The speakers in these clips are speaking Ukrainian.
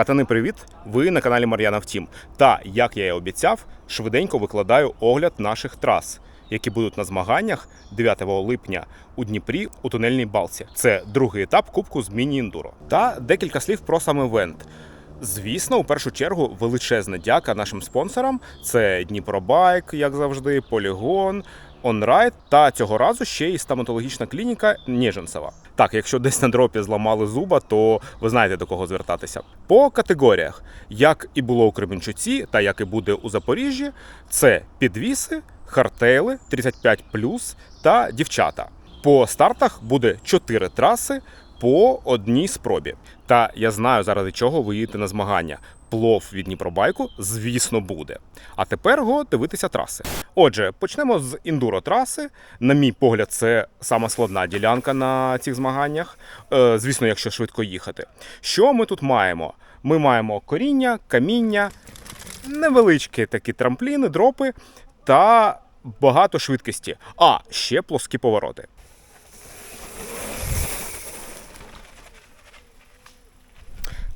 Катани, привіт! Ви на каналі Мар'яна Втім. Та як я і обіцяв, швиденько викладаю огляд наших трас, які будуть на змаганнях 9 липня у Дніпрі у тунельній балці. Це другий етап Кубку з міні-індуро. Та декілька слів про сам івент. Звісно, у першу чергу величезна дяка нашим спонсорам: це Дніпробайк, як завжди, Полігон. Онрайт та цього разу ще й стоматологічна клініка Ніженцева. Так, якщо десь на дропі зламали зуба, то ви знаєте до кого звертатися. По категоріях, як і було у Кременчуці, та як і буде у Запоріжжі, це підвіси, хартейли 35 та дівчата. По стартах буде 4 траси по одній спробі. Та я знаю, заради чого ви їдете на змагання. Плов від Дніпробайку, звісно, буде. А тепер го дивитися траси. Отже, почнемо з індуро траси. На мій погляд, це сама складна ділянка на цих змаганнях. Е, звісно, якщо швидко їхати. Що ми тут маємо? Ми маємо коріння, каміння, невеличкі такі трампліни, дропи та багато швидкості. А ще плоскі повороти.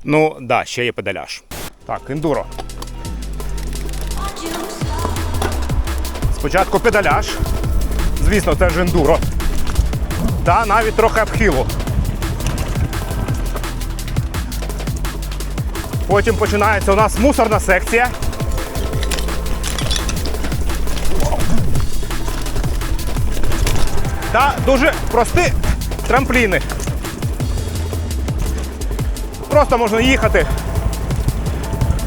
Ну, да, ще є педаляж. Так, ендуро. Спочатку педаляж. Звісно, це ж ендуро. Та навіть трохи обхилу. Потім починається у нас мусорна секція. Та дуже прості трампліни. Просто можна їхати.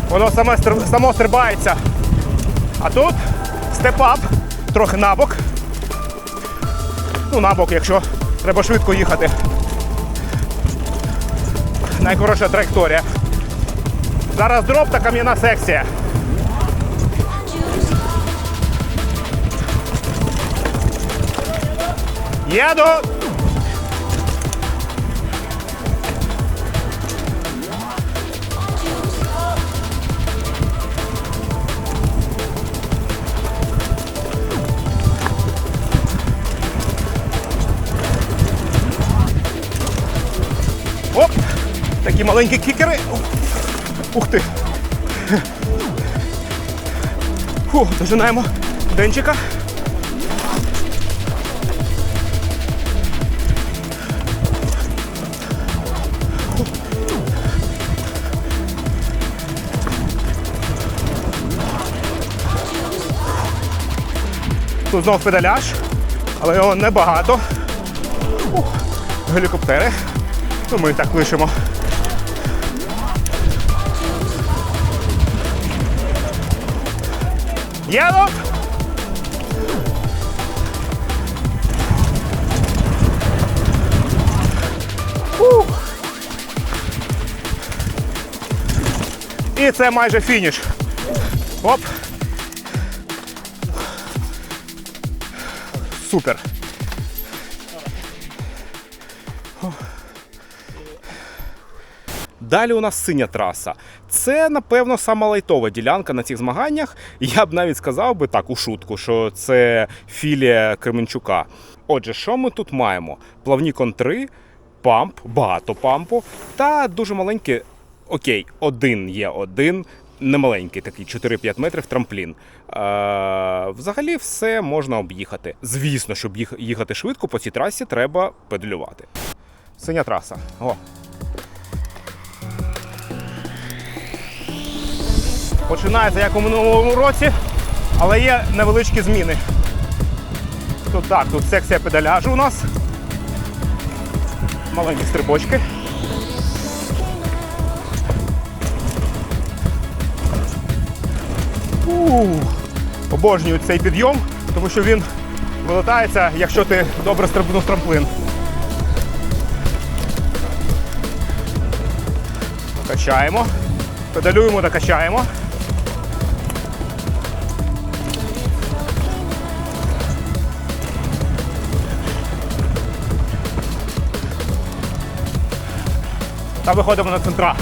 Воно саме само стрибається. А тут степап, трохи набок. Ну, набок, якщо треба швидко їхати. Найкоротша траєкторія. Зараз дроп та кам'яна секція. Їду! Такі маленькі кікери. Ух ти. Фу, дожинаємо денчика. Тут знов педаляж, але його небагато. Гелікоптери. Ну, ми так лишимо. Ух. І це майже фініш. Оп. Супер. Далі у нас синя траса. Це, напевно, сама лайтова ділянка на цих змаганнях. Я б навіть сказав би так у шутку, що це філія Кременчука. Отже, що ми тут маємо? Плавні контри, памп, багато пампу та дуже маленький, окей, один є один. Немаленький такий 4-5 метрів трамплін. Е, взагалі все можна об'їхати. Звісно, щоб їх- їхати швидко по цій трасі, треба педалювати. Синя траса. О, Починається як у минулому році, але є невеличкі зміни. Тут так, тут секція педаляжу у нас. Маленькі стрибочки. Ух, обожнюю цей підйом, тому що він вилетається, якщо ти добре стрибнув трамплин. Качаємо. Педалюємо та качаємо. та виходимо на центра.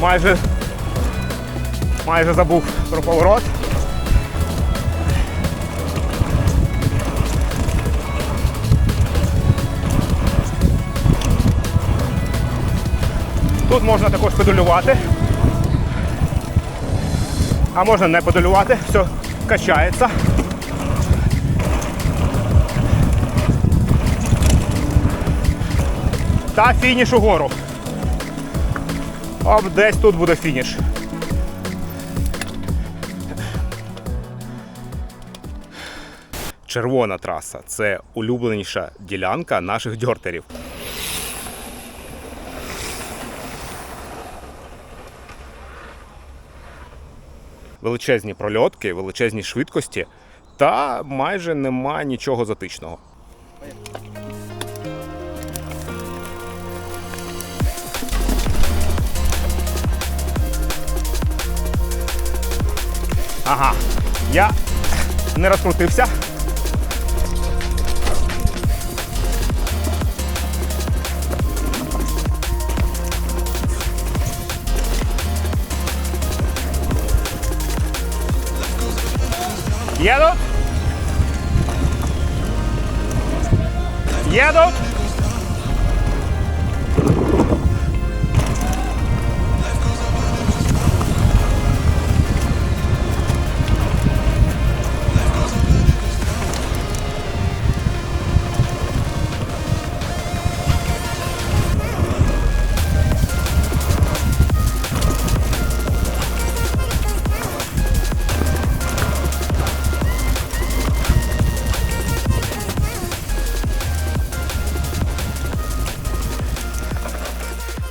Майже майже забув про поворот. Тут можна також педалювати, а можна не педалювати. Все качається. Та фініш угору. Об десь тут буде фініш. Червона траса це улюбленіша ділянка наших дьортерів. Величезні прольотки, величезні швидкості, та майже нема нічого затичного. Ага, я не розкрутився. Guiados. Guiados.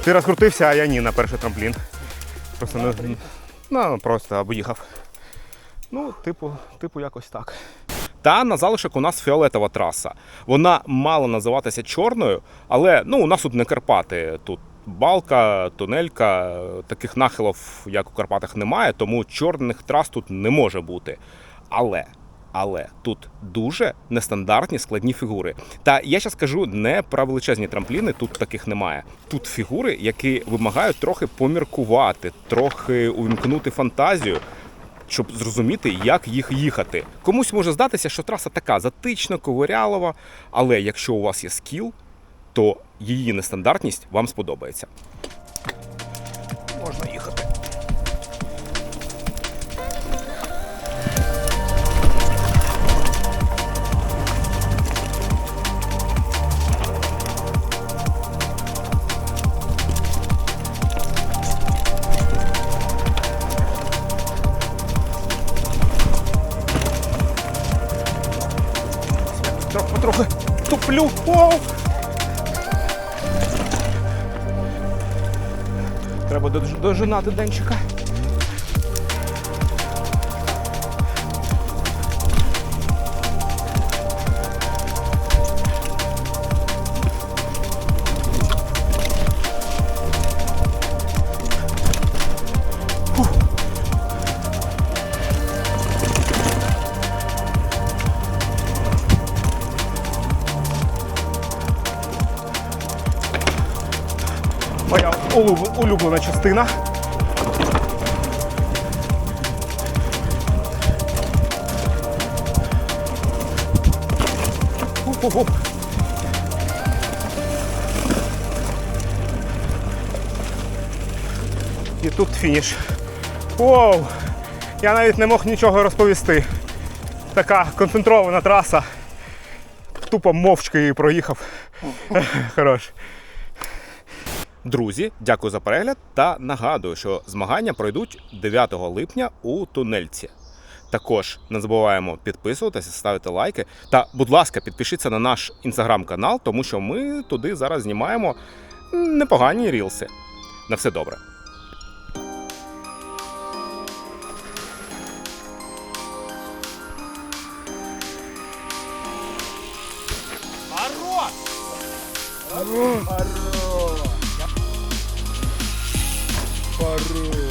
Ти розкрутився, а я ні на перший трамплін. Просто не ну, просто об'їхав. Ну, типу, типу, якось так. Та на залишок у нас фіолетова траса. Вона мала називатися чорною, але ну, у нас тут не Карпати. Тут балка, тунелька, таких нахилів, як у Карпатах, немає, тому чорних трас тут не може бути. Але. Але тут дуже нестандартні складні фігури. Та я зараз кажу не про величезні трампліни, тут таких немає. Тут фігури, які вимагають трохи поміркувати, трохи увімкнути фантазію, щоб зрозуміти, як їх їхати. Комусь може здатися, що траса така затична, ковирялова, але якщо у вас є скіл, то її нестандартність вам сподобається. Можна їхати. Оу! Треба дожинати денчика. Моя улюблена частина. Оп-оп-оп. І тут фініш. Воу! Я навіть не мог нічого розповісти. Така концентрована траса. Тупо мовчки її проїхав. Хорош. Друзі, дякую за перегляд та нагадую, що змагання пройдуть 9 липня у тунельці. Також не забуваємо підписуватися, ставити лайки. Та, будь ласка, підпишіться на наш інстаграм-канал, тому що ми туди зараз знімаємо непогані рілси. На все добре. Хорош! Хорош! Arr.